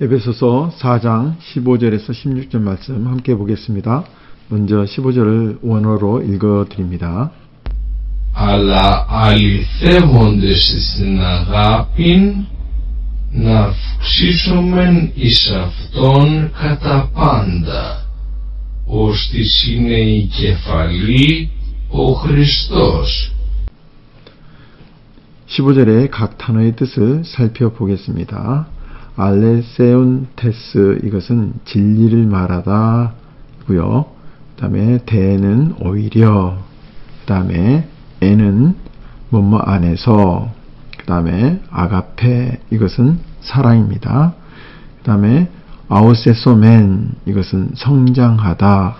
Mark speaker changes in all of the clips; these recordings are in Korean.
Speaker 1: 에베소서 4장 15절에서 16절 말씀 함께 보겠습니다. 먼저 15절을 원어로 읽어 드립니다.
Speaker 2: αλλά αληθεύοντες στην αγάπην να αυξήσομεν εις Αυτόν κατά πάντα, ώστις είναι η κεφαλή ο Χριστός,
Speaker 1: 15절의 각 단어의 뜻을 살펴보겠습니다. 알레세운 테스 이것은 진리를 말하다 고요. 그 다음에 대는 오히려 그 다음에 에는 뭐뭐 안에서 그 다음에 아가페 이것은 사랑입니다. 그 다음에 아우세소멘 이것은 성장하다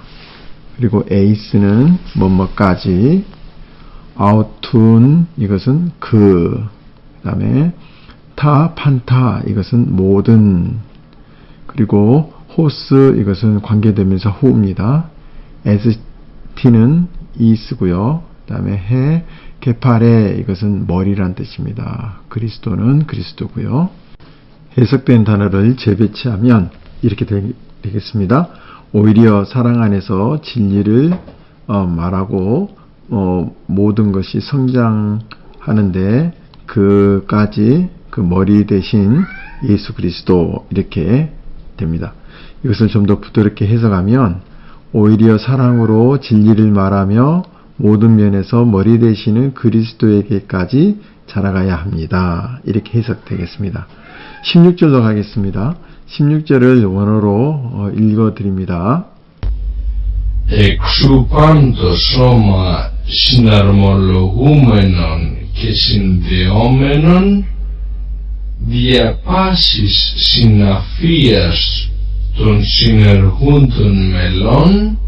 Speaker 1: 그리고 에이스는 뭐뭐까지 아우툰 이것은 그 그 다음에 타 판타 이것은 모든 그리고 호스 이것은 관계되면서 후입니다. 에스티는 이스고요. 그다음에 해 게파레 이것은 머리란 뜻입니다. 그리스도는 그리스도고요. 해석된 단어를 재배치하면 이렇게 되, 겠습니다 오히려 사랑 안에서 진리를 어, 말하고 어, 모든 것이 성장하는데 그까지 그 머리 대신 예수 그리스도 이렇게 됩니다. 이것을 좀 더 부드럽게 해석하면 오히려 사랑으로 진리를 말하며 모든 면에서 머리 되시는 그리스도에게까지 자라가야 합니다. 이렇게 해석되겠습니다. 16절로 가겠습니다. 16절을 원어로 읽어 드립니다.
Speaker 2: εξού πάντο σώμα συναρμολογούμενων και συνδεόμενων δια πάσης συναφίας των συνεργούντων μελών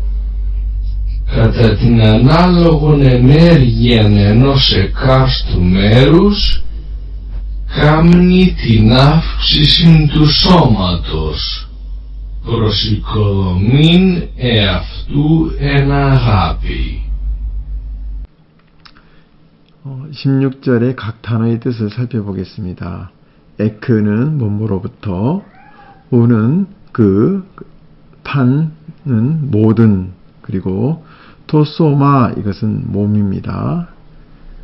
Speaker 2: κατά την ανάλογον ενέργεια ενός εκάστου μέρους κάμνει την αύξηση του σώματος προς οικοδομήν εαυτού εν αγάπη.
Speaker 1: 어, 16절의 각 단어의 뜻을 살펴보겠습니다. 에크는 몸으로부터, 우는 그, 판은 모든, 그리고 토소마 이것은 몸입니다.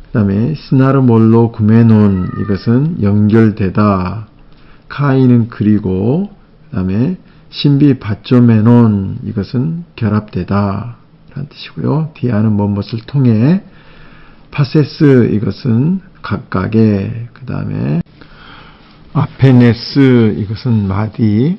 Speaker 1: 그 다음에 스나르몰로 구메논 이것은 연결되다. 카이는 그리고 그 다음에 신비 바조메논 이것은 결합되다 라는 뜻이고요. 디아는 뭐뭇을 통해 파세스 이것은 각각의 그 다음에 아페네스 이것은 마디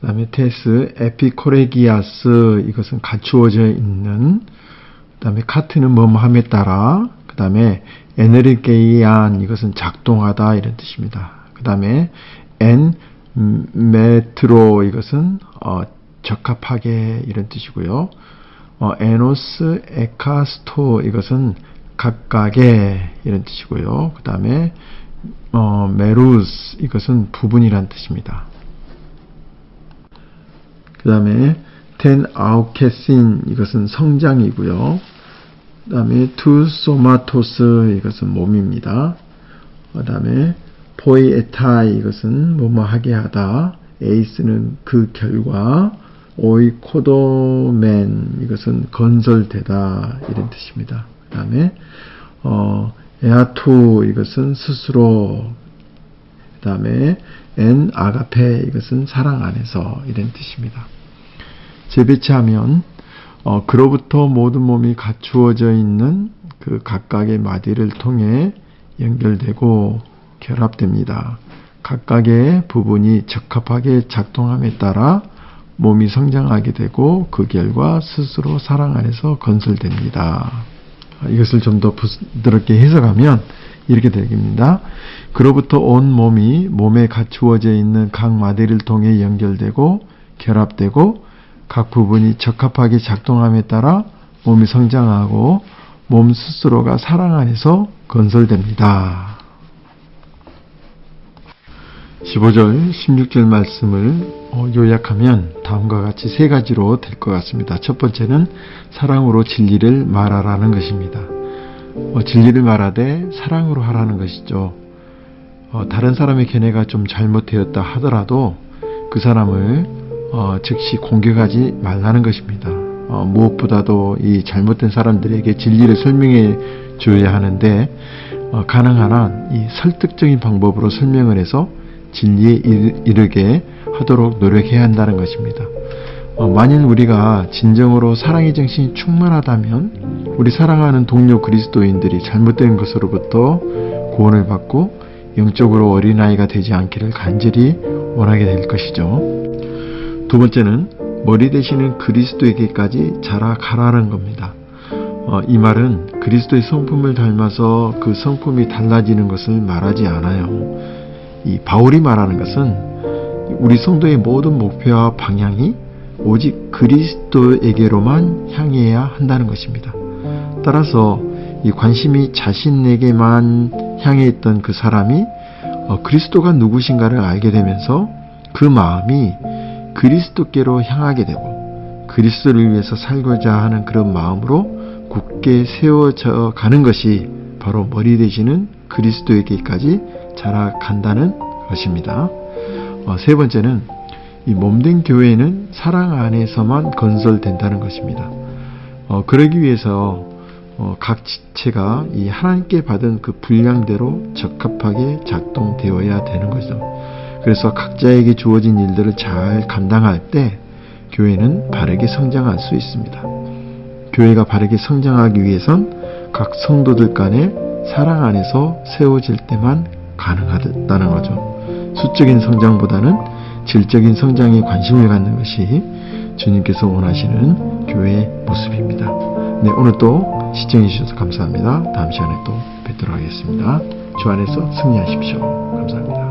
Speaker 1: 그 다음에 테스 에피코레기아스 이것은 갖추어져 있는 그 다음에 카트는 뭐뭐함에 따라 그 다음에 에네르게이안 이것은 작동하다 이런 뜻입니다. 그 다음에 엔 메트로 이것은 어, 적합하게 이런 뜻이고요. 어, 에노스 에카스토 이것은 각각의 이런 뜻이고요. 그 다음에 어, 메루스 이것은 부분이란 뜻입니다. 그 다음에 텐 아우케신 이것은 성장이고요. 그 다음에 투 소마토스 이것은 몸입니다. 그 다음에 포이에타이 이것은 뭐뭐 하게 하다. 에이스는 그 결과 오이코도맨 이것은 건설되다 이런 뜻입니다. 그 다음에 어, 에아투 이것은 스스로 그 다음에 엔 아가페 이것은 사랑 안에서 이런 뜻입니다. 재배치하면 어, 그로부터 모든 몸이 갖추어져 있는 그 각각의 마디를 통해 연결되고 결합됩니다. 각각의 부분이 적합하게 작동함에 따라 몸이 성장하게 되고 그 결과 스스로 사랑 안에서 건설됩니다. 이것을 좀 더 부드럽게 해석하면 이렇게 되겠습니다. 그로부터 온 몸이 몸에 갖추어져 있는 각 마디를 통해 연결되고 결합되고 각 부분이 적합하게 작동함에 따라 몸이 성장하고 몸 스스로가 사랑 안에서 건설됩니다. 15절, 16절 말씀을 어, 요약하면 다음과 같이 세 가지로 될 것 같습니다. 첫 번째는 사랑으로 진리를 말하라는 것입니다. 어, 진리를 말하되 사랑으로 하라는 것이죠. 어, 다른 사람의 견해가 좀 잘못되었다 하더라도 그 사람을 어, 즉시 공격하지 말라는 것입니다. 어, 무엇보다도 이 잘못된 사람들에게 진리를 설명해 줘야 하는데 어, 가능한 한 이 설득적인 방법으로 설명을 해서 진리에 이- 이르게 하도록 노력해야 한다는 것입니다. 어, 만일 우리가 진정으로 사랑의 정신이 충만하다면 우리 사랑하는 동료 그리스도인들이 잘못된 것으로부터 구원을 받고 영적으로 어린아이가 되지 않기를 간절히 원하게 될 것이죠. 두 번째는 머리 되시는 그리스도에게까지 자라가라는 겁니다. 어, 이 말은 그리스도의 성품을 닮아서 그 성품이 달라지는 것을 말하지 않아요. 이 바울이 말하는 것은 우리 성도의 모든 목표와 방향이 오직 그리스도에게로만 향해야 한다는 것입니다. 따라서 이 관심이 자신에게만 향해 있던 그 사람이 어, 그리스도가 누구신가를 알게 되면서 그 마음이 그리스도께로 향하게 되고 그리스도를 위해서 살고자 하는 그런 마음으로 굳게 세워져 가는 것이 바로 머리 되시는 그리스도에게까지 자라간다는 것입니다. 어, 세 번째는 이 몸된 교회는 사랑 안에서만 건설된다는 것입니다. 어, 그러기 위해서 어, 각 지체가 이 하나님께 받은 그 분량대로 적합하게 작동되어야 되는 거죠. 그래서 각자에게 주어진 일들을 잘 감당할 때 교회는 바르게 성장할 수 있습니다. 교회가 바르게 성장하기 위해선 각 성도들 간에 사랑 안에서 세워질 때만 가능하다는 거죠. 수적인 성장보다는 질적인 성장에 관심을 갖는 것이 주님께서 원하시는 교회의 모습입니다. 네, 오늘 또 시청해 주셔서 감사합니다. 다음 시간에 또 뵙도록 하겠습니다. 주 안에서 승리하십시오. 감사합니다.